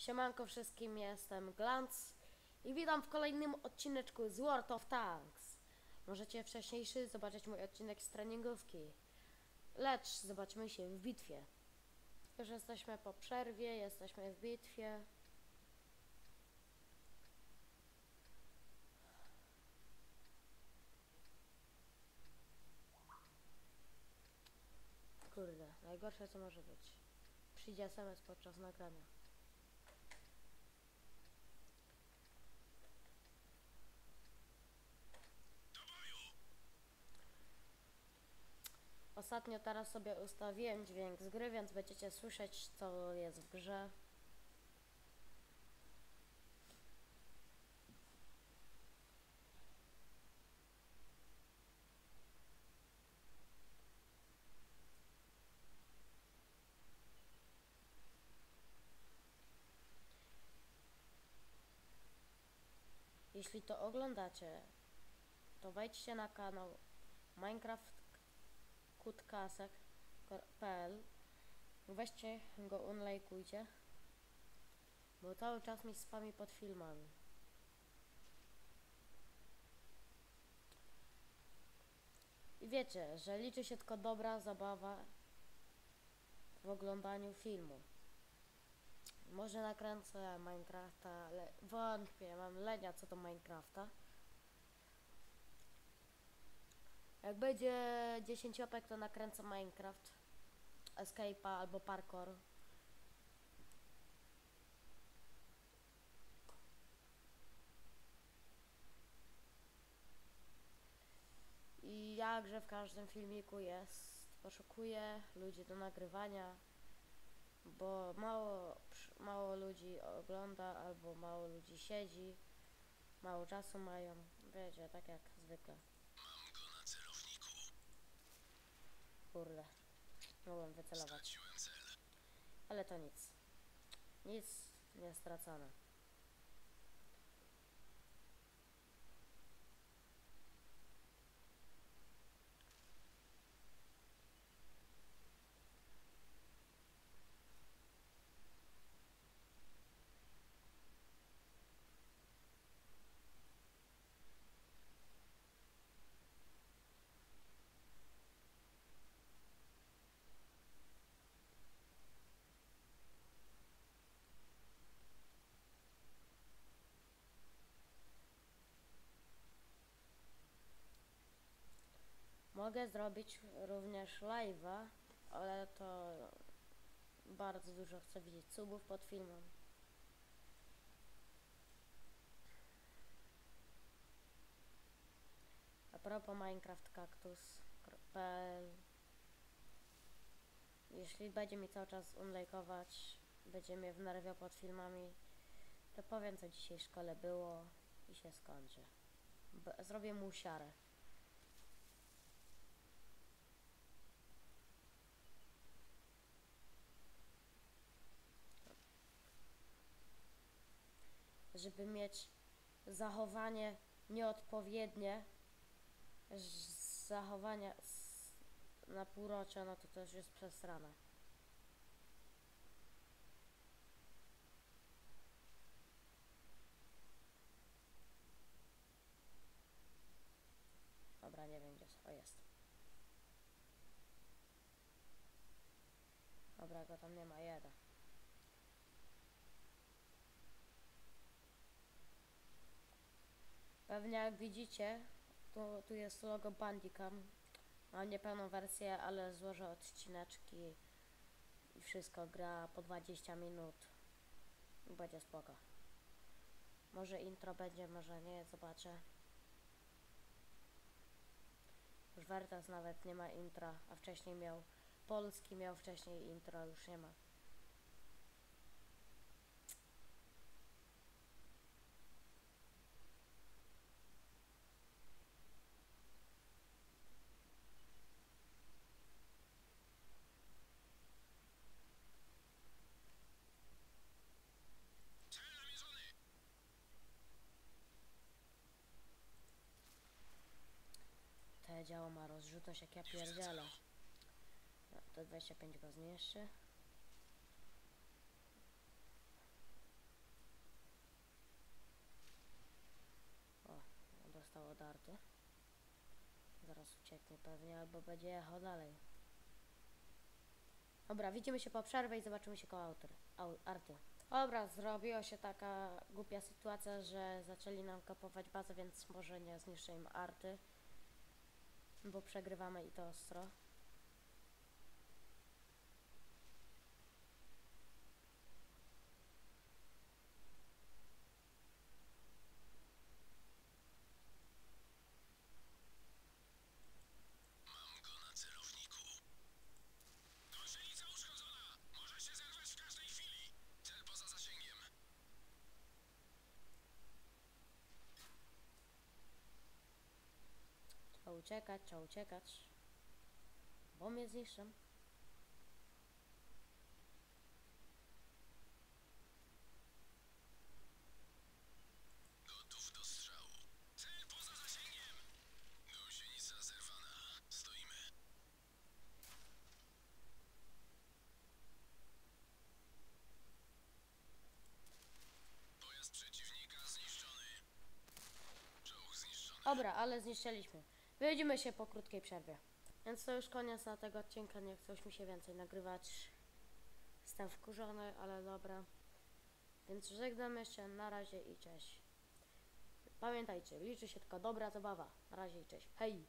Siemanko wszystkim, jestem Glantz i witam w kolejnym odcineczku z World of Tanks. Możecie wcześniejszy zobaczyć mój odcinek z treningówki, lecz zobaczymy się w bitwie. Już jesteśmy po przerwie, jesteśmy w bitwie. Kurde, najgorsze co może być. Przyjdzie SMS podczas nagrania. Ostatnio teraz sobie ustawiłem dźwięk z gry, więc będziecie słyszeć co jest w grze. Jeśli to oglądacie, to wejdźcie na kanał Minecraft kutkasek.pl Weźcie go, unlajkujcie, bo cały czas mi spami pod filmami. I wiecie, że liczy się tylko dobra zabawa w oglądaniu filmu. Może nakręcę Minecrafta, ale wątpię, mam lenia co do Minecrafta. Jak będzie 10 łapek, to nakręcę Minecraft, Escape'a albo Parkour. I jakże w każdym filmiku jest, poszukuję ludzi do nagrywania, bo mało, mało ludzi ogląda albo mało ludzi siedzi, mało czasu mają, wiecie, tak jak zwykle. Mam go na celowniku. Kurde. Mogłem wycelować. Ale to nic. Nic nie stracone. Mogę zrobić również live'a, ale to bardzo dużo chcę widzieć subów pod filmem. A propos Minecraft Cactus.pl Jeśli będzie mi cały czas unlajkować, będzie mnie wnerwiał pod filmami, to powiem co dzisiaj w szkole było i się skończy. Zrobię mu siarę. Żeby mieć zachowanie nieodpowiednie, z zachowania na półrocze, no to też jest przesrane. Dobra, nie wiem gdzie jest. O, jest. Dobra, go tam nie ma, jeden. Pewnie jak widzicie, tu, tu jest logo Bandicam. Mam niepełną wersję, ale złożę odcineczki i wszystko gra po 20 minut. Będzie spoko. Może intro będzie, może nie, zobaczę. Już Wertas nawet nie ma intra, a wcześniej miał polski, miał wcześniej intro, już nie ma. poleciało, ma rozrzutość jak ja pierdzielę. No, to 25 go zniszczy. O, dostał odarty. Zaraz ucieknie pewnie, albo będzie jechał dalej. Dobra, widzimy się po przerwie i zobaczymy się koło autor, au, arty. Dobra, zrobiła się taka głupia sytuacja, że zaczęli nam kapować bazę, więc może nie zniszczę im arty. Bo przegrywamy i to ostro. Mam go na celowniku. Gąsienica uszkodzona! Może się zerwać w każdej chwili! Cel poza zasięgiem. Trzeba uciekać, trzeba uciekać. Bo mnie zniszczą. Gotów do strzału. Cel poza zasięgiem! Gąsienica zerwana. Stoimy. Pojazd przeciwnika zniszczony. Czołg zniszczony. Dobra, ale zniszczyliśmy. Widzimy się po krótkiej przerwie. Więc to już koniec na tego odcinka. Nie już mi się więcej nagrywać. Jestem wkurzony, ale dobra. Więc żegnamy się. Na razie i cześć. Pamiętajcie, liczy się tylko dobra zabawa. Na razie i cześć. Hej!